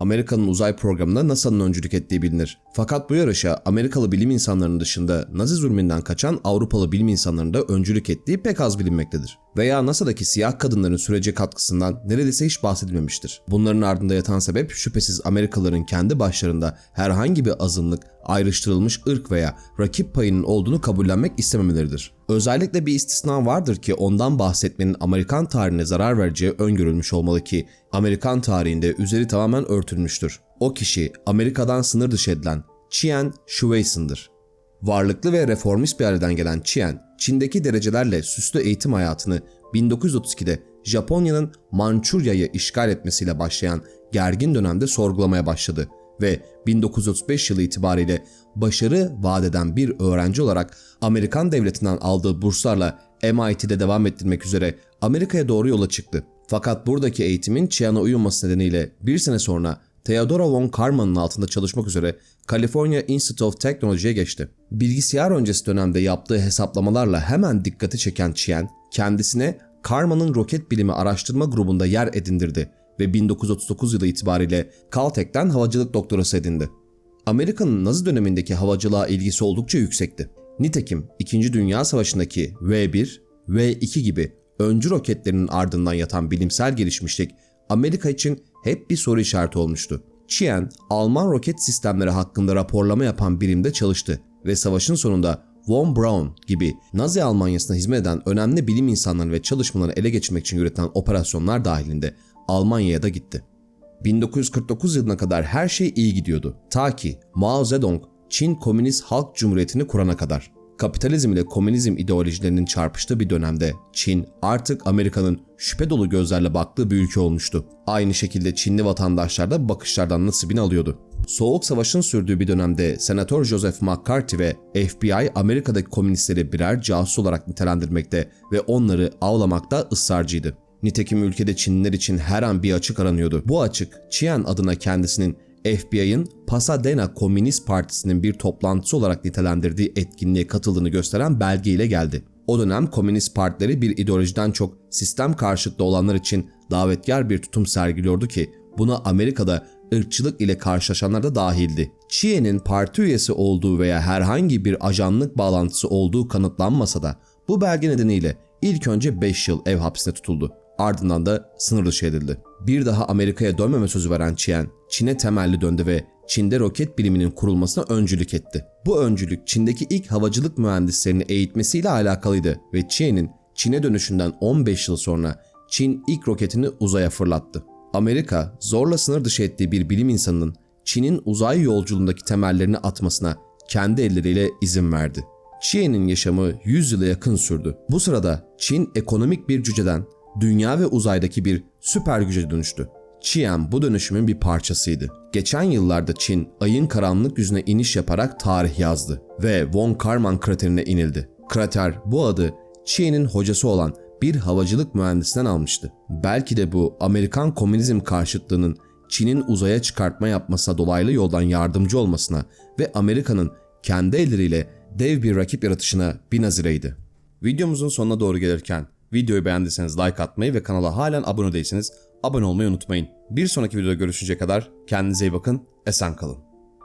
Amerika'nın uzay programında NASA'nın öncülük ettiği bilinir. Fakat bu yarışa Amerikalı bilim insanlarının dışında Nazi zulmünden kaçan Avrupalı bilim insanlarının da öncülük ettiği pek az bilinmektedir. Veya NASA'daki siyah kadınların sürece katkısından neredeyse hiç bahsedilmemiştir. Bunların ardında yatan sebep şüphesiz Amerikalıların kendi başlarında herhangi bir azınlık, ayrıştırılmış ırk veya rakip payının olduğunu kabullenmek istememeleridir. Özellikle bir istisna vardır ki ondan bahsetmenin Amerikan tarihine zarar vereceği öngörülmüş olmalı ki Amerikan tarihinde üzeri tamamen örtülmüştür. O kişi Amerika'dan sınır dışı edilen Chien Shueison'dır. Varlıklı ve reformist bir aileden gelen Chien, Çin'deki derecelerle süslü eğitim hayatını 1932'de Japonya'nın Mançurya'yı işgal etmesiyle başlayan gergin dönemde sorgulamaya başladı ve 1935 yılı itibariyle başarı vaat eden bir öğrenci olarak Amerikan devletinden aldığı burslarla MIT'de devam ettirmek üzere Amerika'ya doğru yola çıktı. Fakat buradaki eğitimin Chian'a uyuması nedeniyle bir sene sonra Theodora von Karman'ın altında çalışmak üzere California Institute of Technology'ye geçti. Bilgisayar öncesi dönemde yaptığı hesaplamalarla hemen dikkati çeken Chien, kendisine Karman'ın roket bilimi araştırma grubunda yer edindirdi ve 1939 yılı itibariyle Caltech'ten havacılık doktorası edindi. Amerika'nın Nazi dönemindeki havacılığa ilgisi oldukça yüksekti. Nitekim 2. Dünya Savaşı'ndaki V-1, V-2 gibi öncü roketlerinin ardından yatan bilimsel gelişmişlik Amerika için hep bir soru işareti olmuştu. Chien, Alman roket sistemleri hakkında raporlama yapan birimde çalıştı ve savaşın sonunda Von Braun gibi Nazi Almanyası'na hizmet eden önemli bilim insanları ve çalışmalarını ele geçirmek için yürütülen operasyonlar dahilinde Almanya'ya da gitti. 1949 yılına kadar her şey iyi gidiyordu. Ta ki Mao Zedong Çin Komünist Halk Cumhuriyeti'ni kurana kadar. Kapitalizm ile komünizm ideolojilerinin çarpıştığı bir dönemde Çin artık Amerika'nın şüphe dolu gözlerle baktığı bir ülke olmuştu. Aynı şekilde Çinli vatandaşlar da bakışlardan nasibini alıyordu. Soğuk Savaş'ın sürdüğü bir dönemde Senatör Joseph McCarthy ve FBI Amerika'daki komünistleri birer casus olarak nitelendirmekte ve onları avlamakta ısrarcıydı. Nitekim ülkede Çinliler için her an bir açık aranıyordu. Bu açık Chien adına kendisinin FBI'ın Pasadena Komünist Partisi'nin bir toplantısı olarak nitelendirdiği etkinliğe katıldığını gösteren belge ile geldi. O dönem komünist partileri bir ideolojiden çok sistem karşıtı olanlar için davetkar bir tutum sergiliyordu ki buna Amerika'da ırkçılık ile karşılaşanlar da dahildi. Chien'in parti üyesi olduğu veya herhangi bir ajanlık bağlantısı olduğu kanıtlanmasa da bu belge nedeniyle ilk önce 5 yıl ev hapsine tutuldu. Ardından da sınır dışı edildi. Bir daha Amerika'ya dönmeme sözü veren Chien, Çin'e temelli döndü ve Çin'de roket biliminin kurulmasına öncülük etti. Bu öncülük Çin'deki ilk havacılık mühendislerini eğitmesiyle alakalıydı ve Chien'in Çin'e dönüşünden 15 yıl sonra Çin ilk roketini uzaya fırlattı. Amerika zorla sınır dışı ettiği bir bilim insanının Çin'in uzay yolculuğundaki temellerini atmasına kendi elleriyle izin verdi. Chien'in yaşamı 100 yıla yakın sürdü. Bu sırada Çin ekonomik bir cüceden dünya ve uzaydaki bir süper güce dönüştü. Chien bu dönüşümün bir parçasıydı. Geçen yıllarda Çin ayın karanlık yüzüne iniş yaparak tarih yazdı ve Von Karman kraterine inildi. Krater bu adı Chien'in hocası olan bir havacılık mühendisinden almıştı. Belki de bu Amerikan komünizm karşıtlığının Çin'in uzaya çıkartma yapmasına dolaylı yoldan yardımcı olmasına ve Amerika'nın kendi elleriyle dev bir rakip yaratışına bir nazireydi. Videomuzun sonuna doğru gelirken videoyu beğendiyseniz like atmayı ve kanala halen abone değilseniz abone olmayı unutmayın. Bir sonraki videoda görüşünceye kadar kendinize iyi bakın, esen kalın.